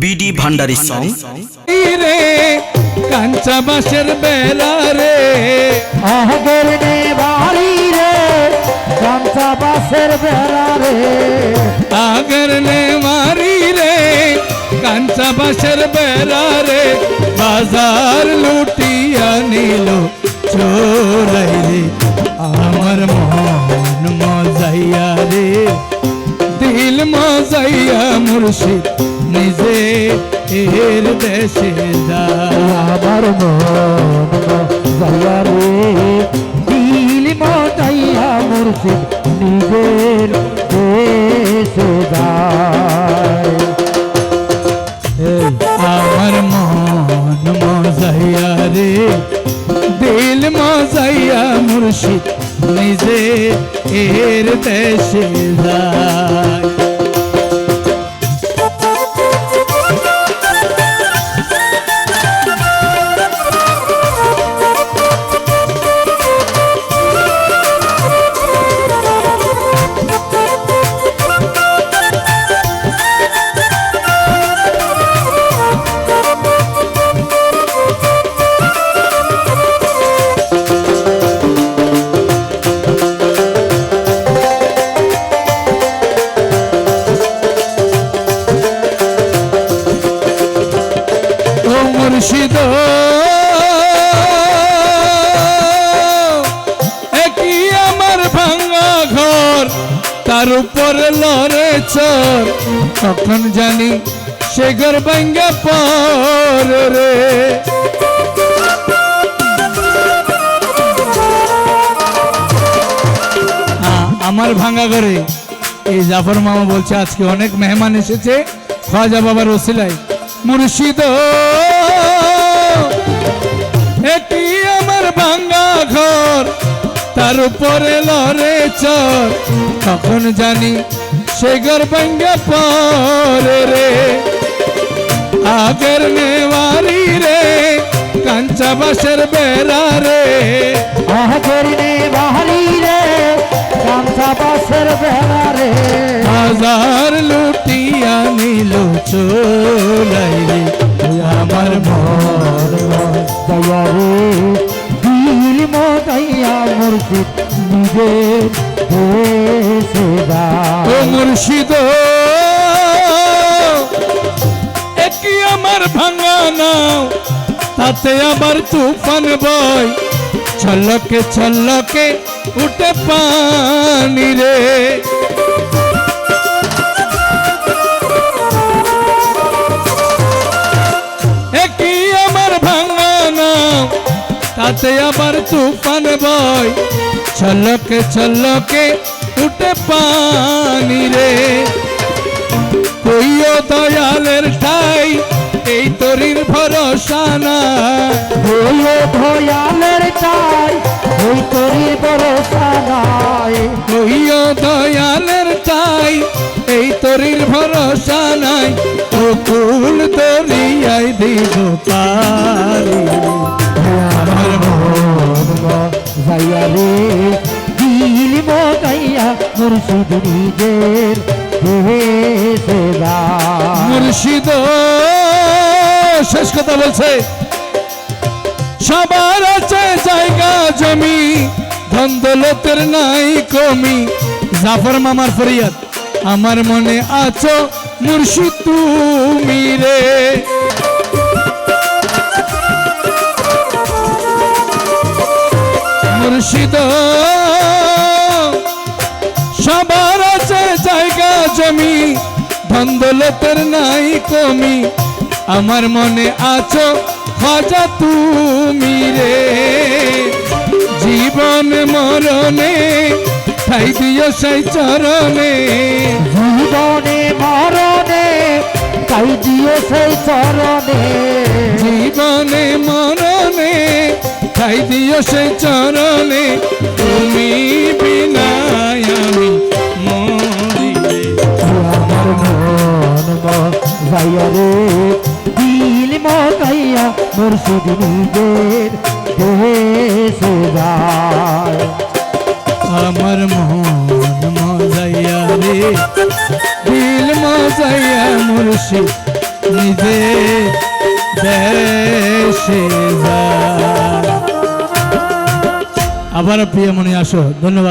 BD Bhandari song রে, কাঞ্চা বাসের বেলা রে। আগের নে রে গামছা বাসের বেড়া রে। আগের নে রে, কাঞ্চা বাসের বেলা রে। বাজার লুটিয়া নিল চোরাই রে, আমার মন দিল মজাইয়া মুর্শিদ নিজে এর দেশে যা আমার যাইয়া রে দিল মজাইয়া মুর্শিদ নিজের দেশে আমার মন মজাইয়া রে দিল মজাইয়া মুর্শিদ নিজে এর দেশে যায়। মুর্শিদ। একই আমার ভাঙা ঘর, তার উপর লড়ে তখন জানি সে ঘর ভাঙ্গা পর রে। আমার ভাঙা ঘরে এই জাফর মামা বলছে, আজকে অনেক মেহমান এসেছে খাজা বাবার ওসিলাই মুর্শিদ। আমার ভাঙ্গা ঘর তার উপরে লড়ে চর। তখন জানি সে ঘর ভাঙ্গা পরে রে। আগের নেওয়ারি রে কাঞ্চা বাসের বেড়া রে। আগের নে বাড়ি রে গামছা বাসের বেড়া রে। হাজার লুটিয়া নিল চোলাই। মুর্শিদ নিজের ও মুর্শিদ একই আমার ভাঙা নাও? তাতে আবার তুফান বয়। ছলকে ছলকে উঠে পানি রে। একই আমার ভাঙা নাও? তাতে আবার তুফান বয়। ছলকে ছলকে উঠে পানি রে। কইও দয়ালের ঠাই এই তরির ভরসা না হইয়ে ভয়ালের চাই ওই তরির ভরসা নাই। কইও দয়ালের ঠাই এই তরির ভরসা নাই। ও কুল দরিয়াই দিব পারি আমার মন যাইয়া রে। মুর্শিদ নিজের মুর্শিদ, শেষ কথা বলছে। সবার আছে জায়গা, জমি ধন দৌলতের নাই কমি। জাফর মামার ফরিয়াদ, আমার মনে আছো মুর্শিদ তুমি রে। মুর্শিদ আছে জায়গা জমি ধন্দলতের নাই কমি। আমার মনে আছো খাজা তুমি রে। জীবন মরণে ঠাই দিও সেই চরণে। জীবনে মরণে তাই দিয়ে সেই চরণে। জীবনে মরণে ঠাই দিও সেই চরণে। তুমি বিনায় মুর্শিদ নিজের দেশে যায় আমার মন মজাইয়া রে, দিল মজাইয়া মুর্শিদ, নিজে দেশে যায় আবার প্রিয়মণি, আসো, ধন্যবাদ।